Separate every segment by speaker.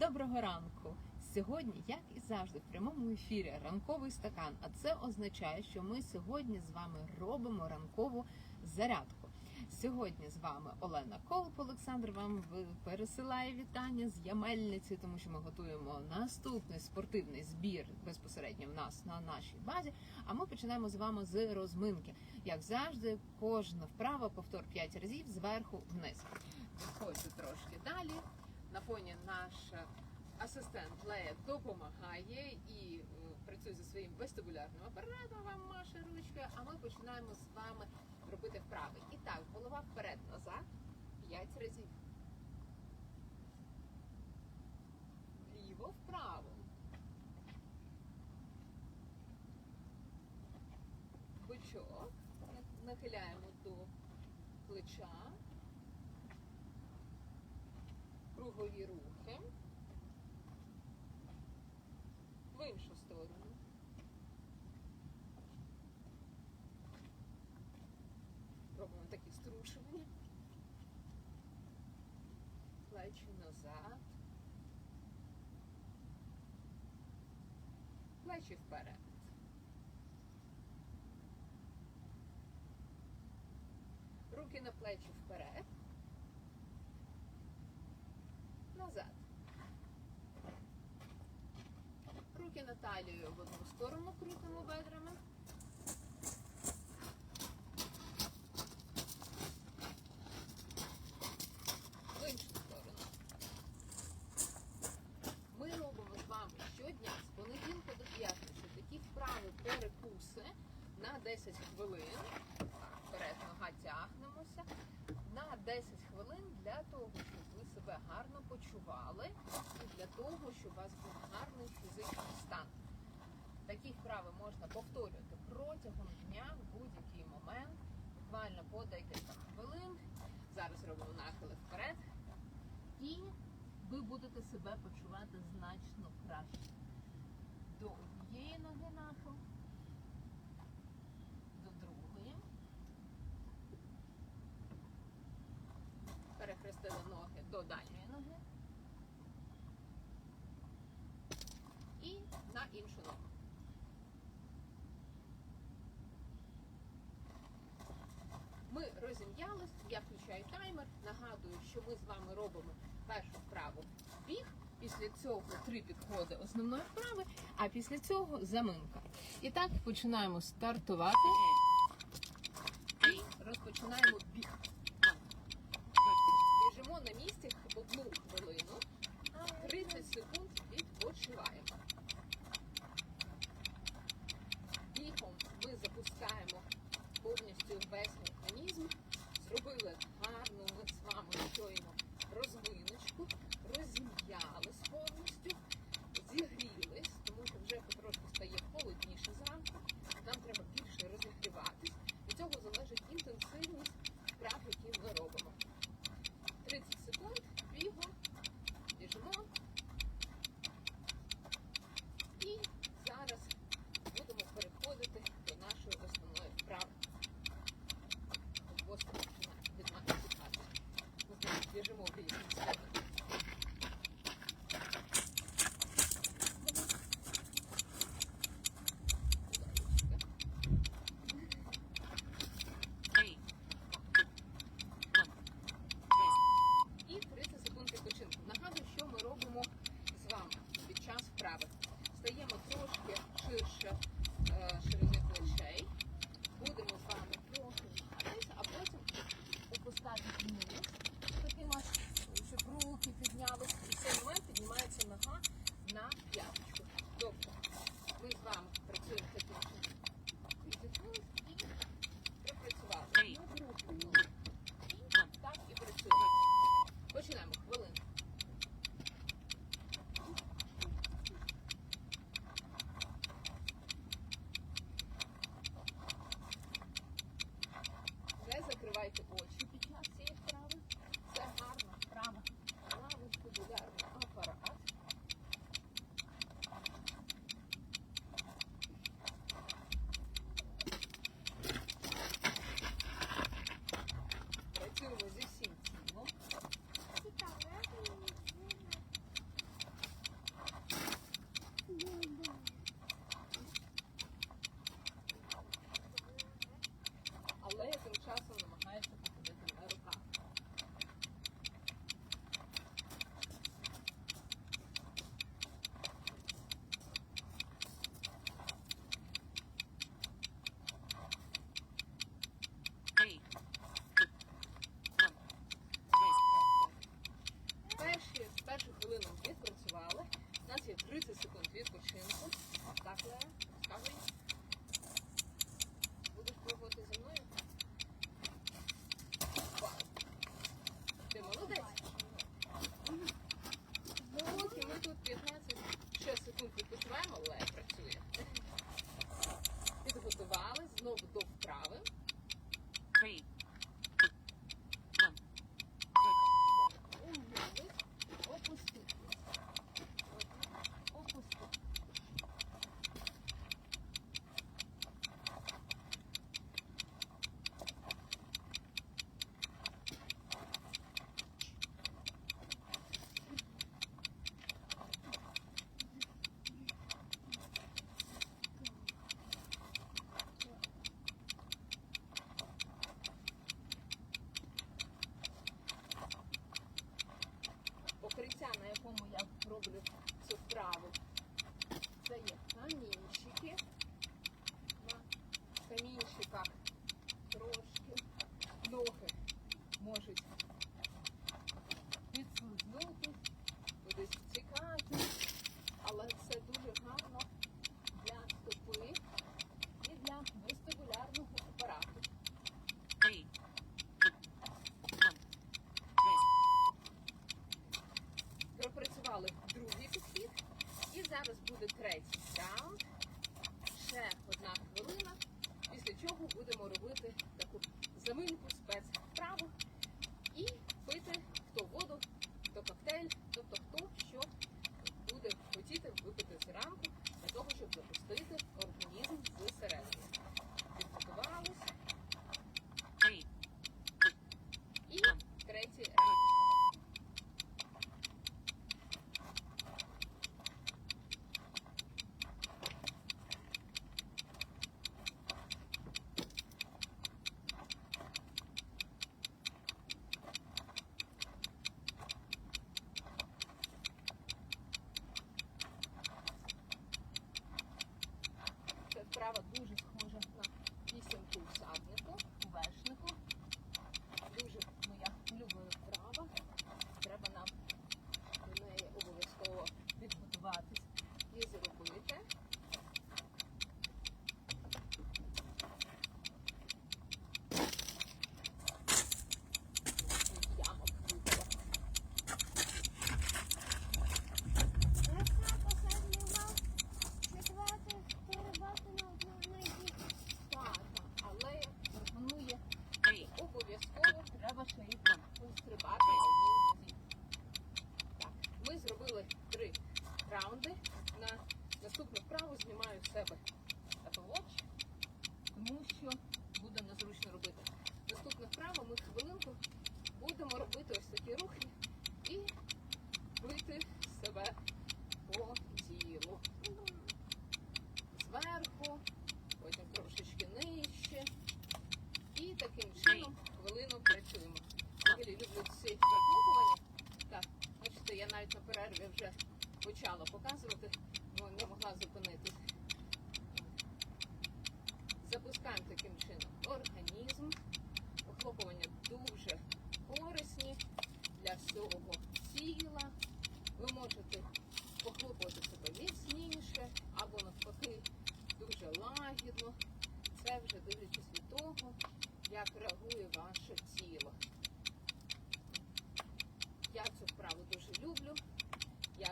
Speaker 1: Доброго ранку! Сьогодні, як і завжди, в прямому ефірі ранковий стакан. А це означає, що ми сьогодні з вами робимо ранкову зарядку. Сьогодні з вами Олена Колп. Олександр вам пересилає вітання з Ямельниці, тому що ми готуємо наступний спортивний збір безпосередньо в нас на нашій базі. А ми починаємо з вами з розминки. Як завжди, кожна вправа повтор 5 разів зверху вниз. Відходжу трошки далі. На фоні наш асистент Лея допомагає і е, працює за своїм вестибулярним апаратом, вам маше ручкою, а ми починаємо з вами робити вправи. І так, голова вперед-назад 5 разів. В іншу сторону. Робимо такі струшування. Плечі назад. Плечі вперед. Руки на плечі вперед. Назад. Руки на талію в одну сторону крутимо бедрами. В іншу сторону. Ми робимо з вами щодня з понеділка до п'ятниці такі вправи перекуси на 10 хвилин. Так, Вперед нога тягнемося. На 10 хвилин для того, щоб ви себе гарно почували і для того, щоб у вас був гарний фізичний стан. Такі вправи можна повторювати протягом дня в будь-який момент, буквально по декілька хвилин. Зараз робимо нахили вперед. І ви будете себе почувати значно краще. До однієї ноги нахил, до другої. Перехрестили ноги до дальньої ноги. І на іншу ногу. Що ми з вами робимо першу вправу біг. Після цього три підходи основної вправи, а після цього заминка. І так починаємо стартувати і розпочинаємо біг. Біжимо на місці одну хвилину, 30 секунд відпочиваємо. Бігом ми запускаємо повністю весь механізм. Зробили гарну щойно з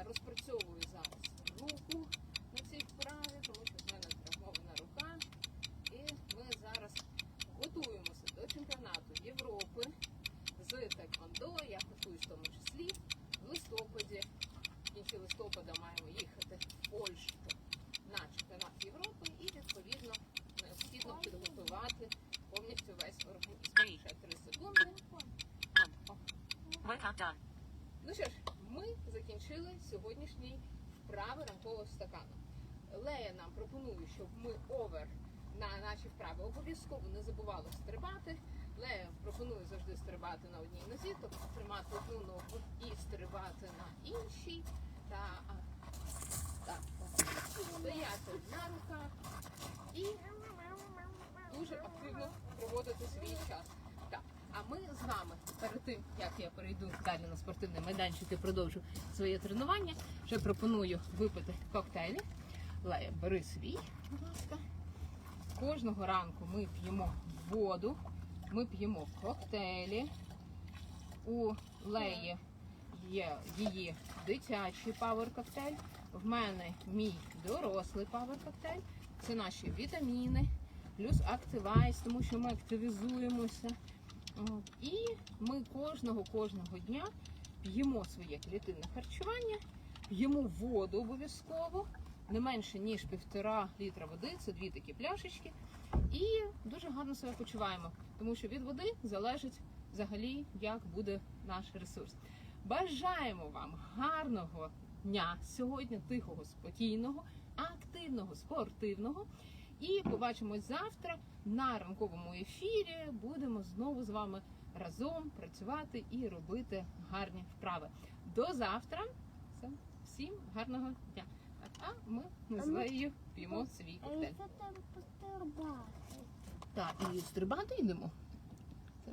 Speaker 1: розпрацьовую зараз руку на цій вправі, тому що в мене травмована рука. І ми зараз готуємося до чемпіонату Європи з Тайквондо. Я
Speaker 2: готуюсь в
Speaker 1: тому числі в листопаді. В кінці листопада маємо їхати в Польщу. Закінчили сьогоднішній вправи ранкового стакану. Лея нам пропонує, щоб ми овер на наші вправи обов'язково не забували стрибати. Лея пропонує завжди стрибати на одній нозі, тобто тримати одну ногу і стрибати на іншій. Та а, так, стояти на руках і дуже активно проводити свій час. Так, а ми з вами перед тим, як я перейду далі на спортивний майданчик і продовжу своє тренування, ще пропоную випити коктейлі. Лея, бери свій, будь ласка. Кожного ранку ми п'ємо воду, ми п'ємо коктейлі. У Леї є її дитячий павер коктейль. В мене мій дорослий павер коктейль. Це наші вітаміни, плюс активайс, тому що ми активізуємося. І ми кожного кожного дня п'ємо своє клітинне харчування, п'ємо воду обов'язково, не менше ніж півтора літра води, це дві такі пляшечки. І дуже гарно себе почуваємо, тому що від води залежить взагалі, як буде наш ресурс. Бажаємо вам гарного дня сьогодні, тихого, спокійного, активного, спортивного. І побачимось завтра на ранковому ефірі. Будемо знову з вами разом працювати і робити гарні вправи. До завтра. Всім гарного дня. А ми з нею п'ємо свій коктейль.
Speaker 3: там пострибати?
Speaker 1: Так, і стрибати йдемо.